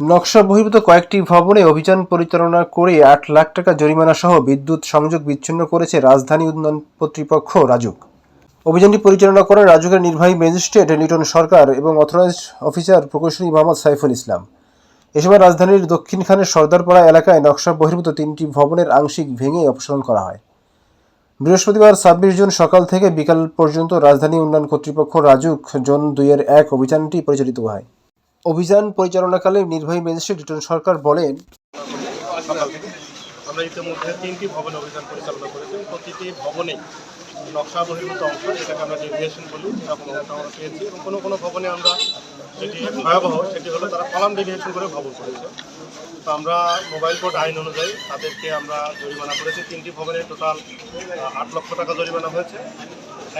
নকশা বহির্ভূত কয়েকটি ভবনে অভিযান পরিচালনা করে আট লাখ টাকা জরিমানা সহ বিদ্যুৎ সংযোগ বিচ্ছিন্ন করেছে রাজধানী উন্নয়ন কর্তৃপক্ষ রাজুক। অভিযানটি পরিচালনা করেন রাজুকের নির্বাহী ম্যাজিস্ট্রেট লিটন সরকার এবং অথরাইজড অফিসার প্রকৌশলী মোহাম্মদ সাইফুল ইসলাম। এ সময় রাজধানীর দক্ষিণখানের সর্দারপাড়া এলাকায় নকশা বহির্ভূত তিনটি ভবনের আংশিক ভেঙে অপসারণ করা হয়। বৃহস্পতিবার ছাব্বিশ জুন সকাল থেকে বিকাল পর্যন্ত রাজধানী উন্নয়ন কর্তৃপক্ষ রাজুক জোন দুইয়ের এক অভিযানটি পরিচালিত হয়। অভিযান পরিচালনাকালে নির্বাহী ম্যাজিস্ট্রেট লিটন সরকার বলেন আমরা ইতিমধ্যে তিনটি ভবনে অভিযান পরিচালনা করেছি। প্রতিটি ভবনে নকশা বহির্ভূত অংশ, যেটাকে আমরা ডেভিয়েশন বলি আমরা পেয়েছি। এবং কোনো কোনো ভবনে আমরা যেটি ভয়াবহ, সেটি হলো তারা কলাম ডেভিয়েশন করে ভবন করেছে। তো আমরা মোবাইল কোড আইন অনুযায়ী তাদেরকে আমরা জরিমানা করেছি। তিনটি ভবনে টোটাল আট লক্ষ টাকা জরিমানা হয়েছে।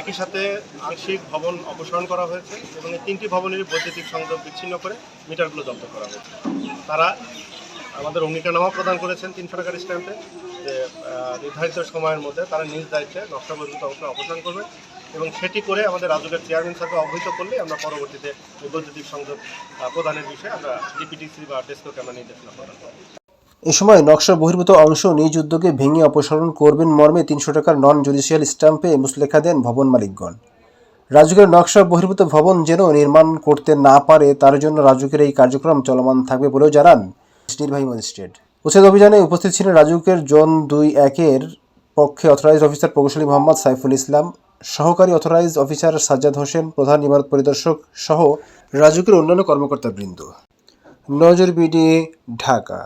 একই সাথে আংশিক ভবন অপসারণ করা হয়েছে এবং এই তিনটি ভবনের বৈদ্যুতিক সংযোগ বিচ্ছিন্ন করে মিটারগুলো জব্দ করা হয়েছে। তারা আমাদের অঙ্গীকারনামা প্রদান করেছেন তিনশো টাকার স্ট্যাম্পে যে নির্ধারিত সময়ের মধ্যে তারা নিজ দায়িত্বে নকশা পর্যন্ত অংশ অপসারণ করবে এবং সেটি করে আমাদের রাজুকের চেয়ারম্যান স্যারকে অবহিত করলে আমরা পরবর্তীতে বৈদ্যুতিক সংযোগ প্রদানের বিষয়ে আমরা ডিপিটিসি বা ডেস্ককে আমরা নির্দেশনা প্রদান করব। এ সময় নকশা বহির্ভূত অংশ নিজ উদ্যোগে ভেঙে অপসারণ করবেন মর্মে তিনশো টাকার নন জুডিশিয়াল স্ট্যাম্পে মুসলেখা দেন ভবন মালিকগণ। রাজুকের নকশা বহির্ভূত ভবন যেন নির্মাণ করতে না পারে, তার জন্য রাজুকের এই কার্যক্রম চলমান থাকবে বলেও জানান নির্বাহী ম্যাজিস্ট্রেট। উচ্ছেদ অভিযানে উপস্থিত ছিলেন রাজুকের জোন দুই একের পক্ষে অথরাইজ অফিসার প্রকৌশলী মোহাম্মদ সাইফুল ইসলাম, সহকারী অথরাইজ অফিসার সাজ্জাদ হোসেন, প্রধান ইমারত পরিদর্শক সহ রাজুকের অন্যান্য কর্মকর্তাবৃন্দ। নজরবিডি, ঢাকা।